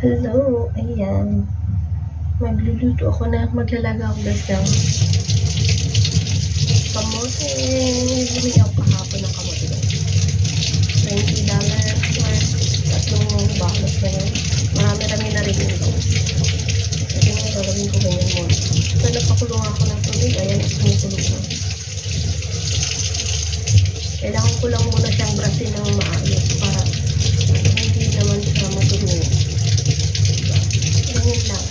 Hello, ayan. Magluluto ako na, maglalaga ako guys ng kamote. Bumili ako kahapon ng kamote guys. $20 worth. Tatlong balot na yun. Marami-rami na rin yun guys. Kasi nga gagawin ko ganyan muna. So, nagpakulong ako ng. Ayan, kumukulong na. Kailangan ko lang muna siyang brasin ng maayos para hindi naman siya matumi. Diba? Ganyan lang.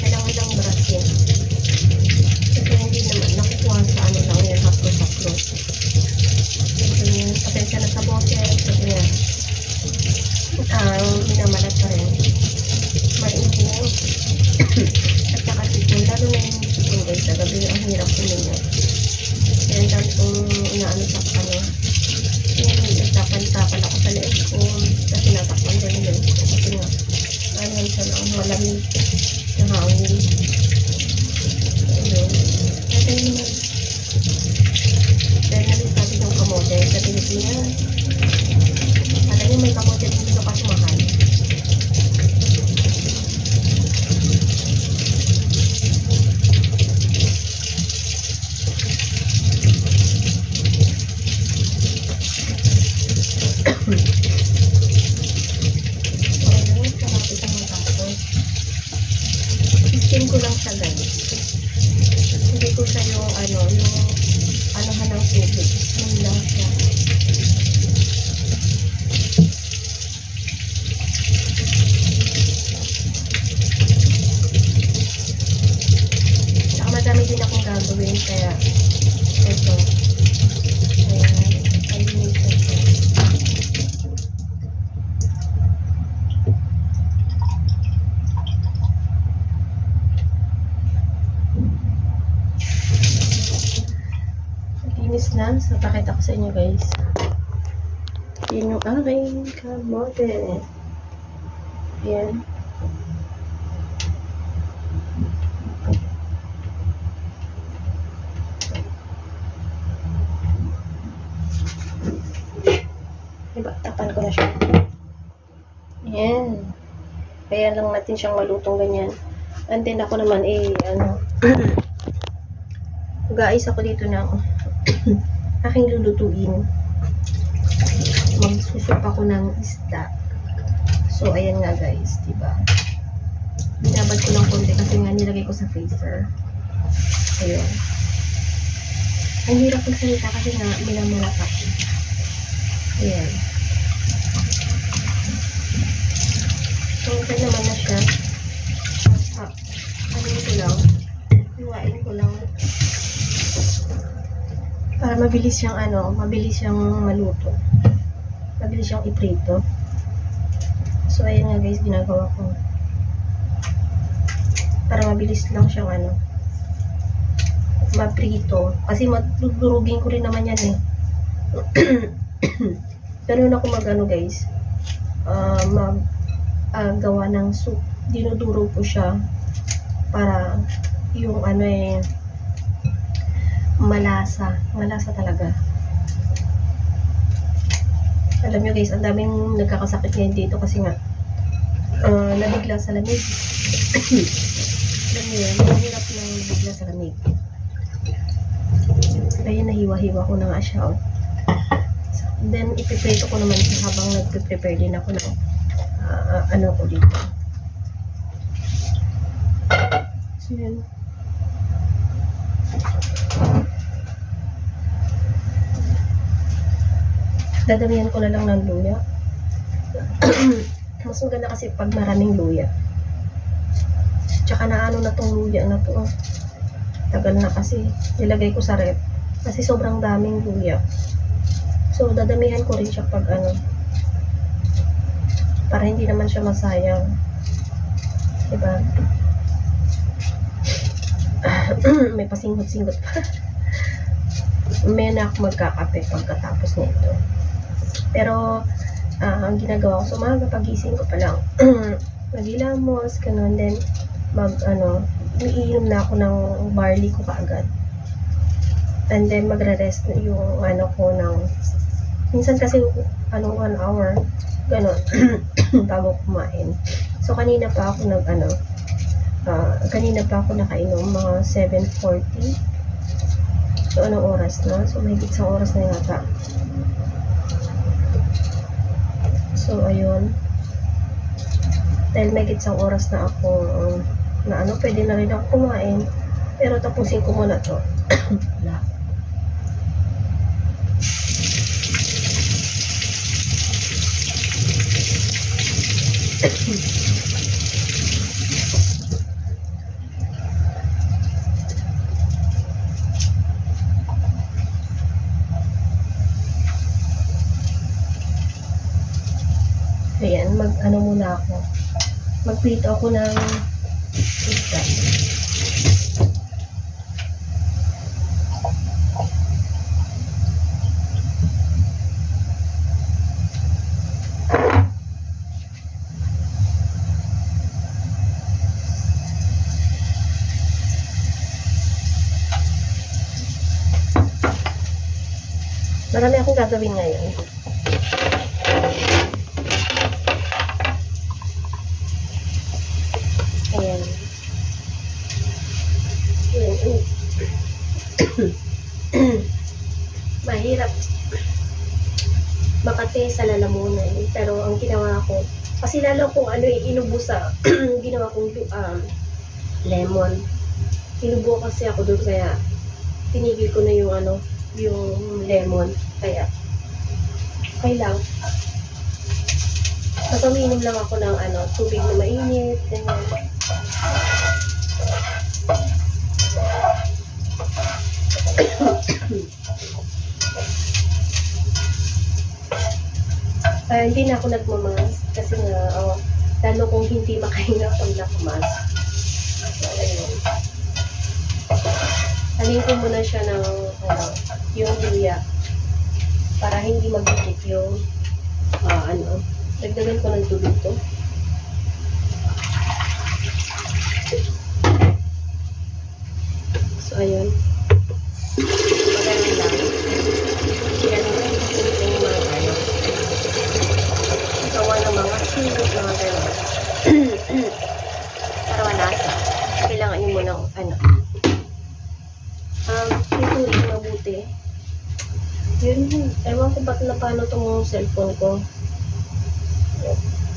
Kailangan lang brasin. Kasi hindi naman nakukuha sa ano lang yan, haplo-haplo. Ganyan. Pasensya na sa bote. Kasi nga, ah, minamalat pa rin. Mainit. At saka sipon, lalo na yung sipon guys, sa gabi ang hirap kumingat. Kaya ang dami kong inaano sa ano, yung nagtapan-tapan ako sa leeg ko, kasi natakpan din yung leeg ko, kasi nga, ano yan siya na malamig na hangin. Ayun. Kaya yun naman. Dahil namin sabi ng kamote sa Pilipinas, alam niyo may kamote dito kasi mahal. Ayun, sarap itong matapos. Steam ko lang siya guys. Hindi ko siya yung ano, yung ano ng tubig. Yung lang siya. Saka madami din akong gagawin kaya ito. Ayan. Ayun ito. Na. So, pakita ko sa inyo guys. Yun yung aking kamote. Ayan. Diba, tapan ko na siya. Ayan. Kaya lang natin siyang malutong ganyan. And then ako naman eh, ano, guys, ako dito ng aking lulutuin. Magsusup ako ng isda. So, ayan nga guys, diba? Binabad ko lang konti kasi nga nilagay ko sa freezer. Ayun. Ang hirap magsalita kasi nga minamalaka ko. Ayan. So, okay naman na siya. Ah, ano ko lang? Iwain ko lang para mabilis siyang ano, mabilis siyang maluto. Mabilis siyang iprito. So, ayan nga guys, ginagawa ko. Para mabilis lang siyang ano, maprito. Kasi madudurugin ko rin naman yan eh. Ganun ako mag ano guys, ah, mag ah, gawa ng soup. Dinuduro ko siya para yung ano eh, malasa. Malasa talaga. Alam nyo guys, ang daming nagkakasakit ngayon dito kasi nga ah, nabigla sa lamig. Alam nyo yun, mahirap na nabigla sa lamig. Kaya nahiwa-hiwa ko na nga siya. Oh. Then, ipiprito ko naman siya habang nagpe-prepare din ako ng ah, ano ko dito. So, yun. Dadamihan ko na lang ng luya. Mas maganda kasi pag maraming luya. Tsaka na ano na tong luya na to. Tagal na kasi. Nilagay ko sa rep. Kasi sobrang daming luya. So, dadamihan ko rin siya pag ano. Para hindi naman siya masayang. Diba? May pasingot-singot pa. May na ako magkakape pagkatapos nito. Pero, ah, ang ginagawa ko sa umaga, pagising ko pa lang, nagilamos, ganun, then, mag, ano, umiinom na ako ng barley ko kaagad. And then magre-rest yung ano ko ng minsan kasi ano one hour gano'n bago kumain. So kanina pa ako nag ano ah, kanina pa ako nakainom mga 7.40 So anong oras na? So may isang oras na yata. So ayun. Dahil may isang oras na ako um, na ano, pwede na rin ako kumain. Pero tapusin ko muna to. Wala. Ayan, mag ano muna ako. Magprito ako ng isda. Marami akong gagawin ngayon. Ayan. Ayan. Mahirap makate sa lalamunan. Pero ang ginawa ko, kasi lalo kung ano eh, inubo sa ginawa kong um, lemon. Inubo kasi ako doon kaya tinigil ko na yung ano, yung lemon. Kaya, okay lang. Basta umiinom lang ako ng ano, tubig na mainit, ganyan. Kaya hindi na ako nagmamas kasi nga, oh, lalo kung hindi makahinga pag nakamas. So, ayun. Halin ko muna siya ng, ano, yung luya para hindi magdikit yung, ah, ano, dagdagan ko ng tubig to. So, ayun. Magaling lang. Yan ang kukulit yung mga ano. Gawa ng mga silot, mga gano'n. Para malasa. Kailangan yun mo ng ano. Um, ituloy mabuti. Yun, ewan ko ba't na paano tong cellphone ko.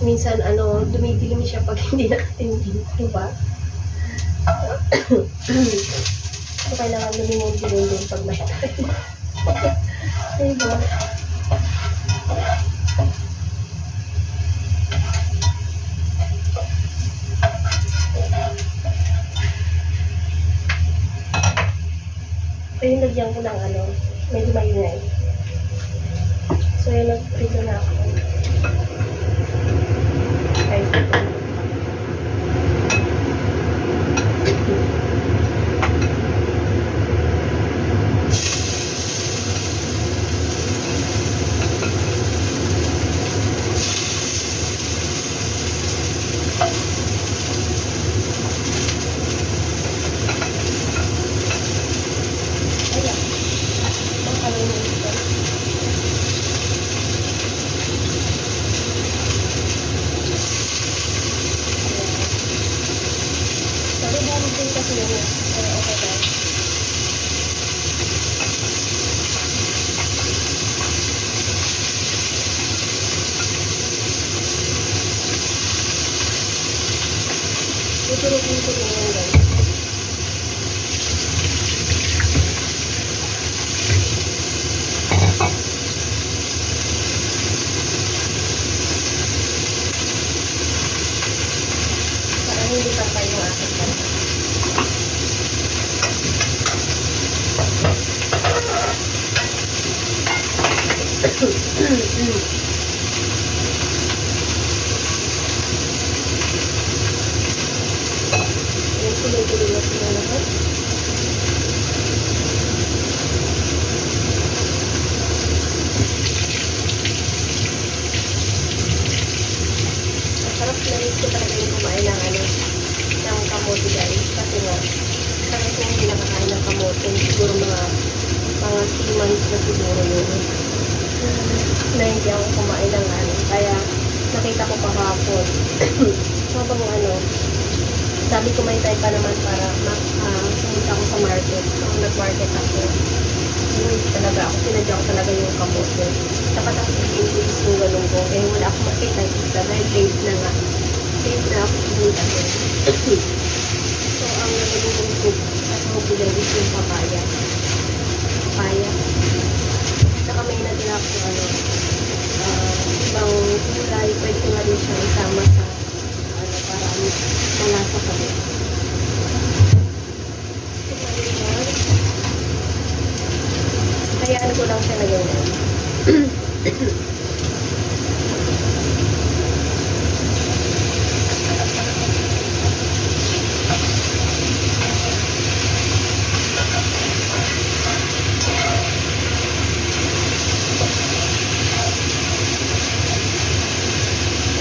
Minsan, ano, dumidilim siya pag hindi nakatindi. Diba? So, kailangan lumingon-dilim din pag may time. diba? Ayun, lagyan ko ng ano, medyo maingay. So, yun, nag-prito na ako. Kahit ito. Ayan. Ang kalunod ko. Sorry, dami din kasi yun. eh. Pero okay lang. Tutulogin ko kamote guys. Kasi nga, kaya ko hindi nakakain ng kamote. Siguro mga, mga 3 months na siguro yun. Na hindi ako kumain ng ano. Kaya nakita ko pa kahapon. Habang ano, sabi ko may time pa naman para ah, pumunta uh, ako sa market. So, nag-market ako. Uy, talaga ako. Sinadya ko talaga yung kamote. Dapat ako pinipis yung ganun ko. Eh, wala akong makita. Dahil late na nga. Late na ako. Pumunta ko. ko at magbulay is yung papaya. Papaya. Saka may nadala ko ano, ah, ibang kulay. Pwede ko nga rin siya isama sa ano, para malasa ka din. So, ayun. Kaya ano ko lang siya na ganyan.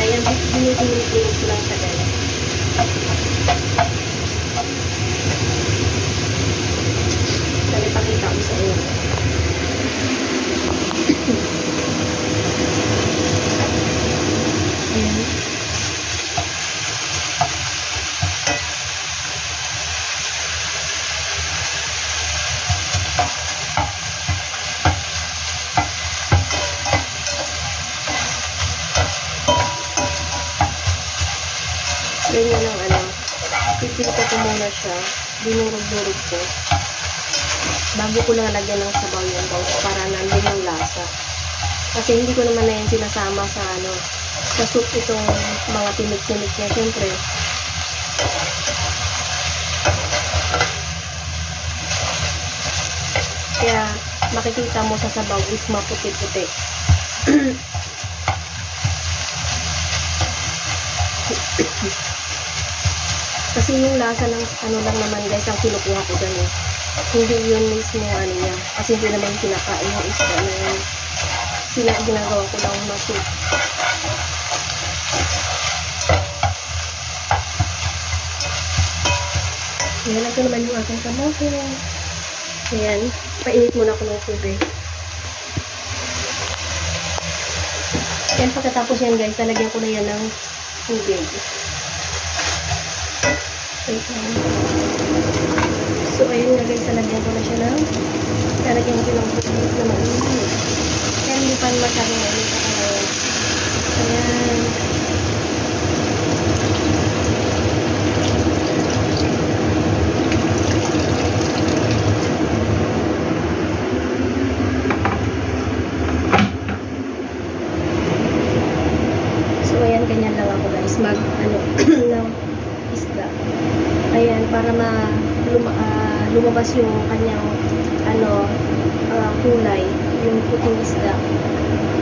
Kaya binibinibinib ko lang siya ganyan. Dali pakita ko sa inyo. Ayan. Ganyan ang ano. Pipito ko muna siya. Dinurog-durog ko. Bago ko lang lagyan ng sabaw yung bowl para nandun yung lasa. Kasi hindi ko naman na yan sinasama sa ano, sa soup itong mga tinik-tinik niya. Siyempre, kaya makikita mo sa sabaw is maputi-puti. Kasi yung lasa ng ano lang naman guys ang kinukuha ko dyan eh. Hindi yun mismo ano niya. Kasi hindi naman kinakain yung isda na yun. Sina, ginagawa ko lang na soup. Ayan, ito naman yung aking kamote. Ayan, painit muna ako ng tubig. Yan, pagkatapos yan guys, talagyan ko na yan ng tubig. So, ayun nga guys, talagyan ko na siya ng talagyan ko ng tubig na mainit. Kaya hindi pa masyadong mainit ako ngayon. Ayan. lumabas yung kanyang ano uh, kulay, yung puting isda.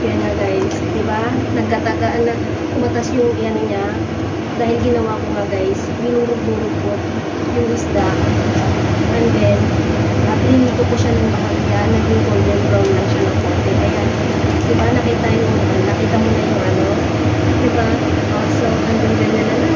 Yan na guys, 'di ba? Nagkatagaan na kumatas yung yan niya dahil ginawa ko nga guys, binurog-burog ko yung isda. And then, at linito ko siya ng bakagya, naging golden brown lang siya ng konti. Ayan, diba, nakita yung, nakita mo na yung ano, diba? Oh, so, andun ganyan na lang.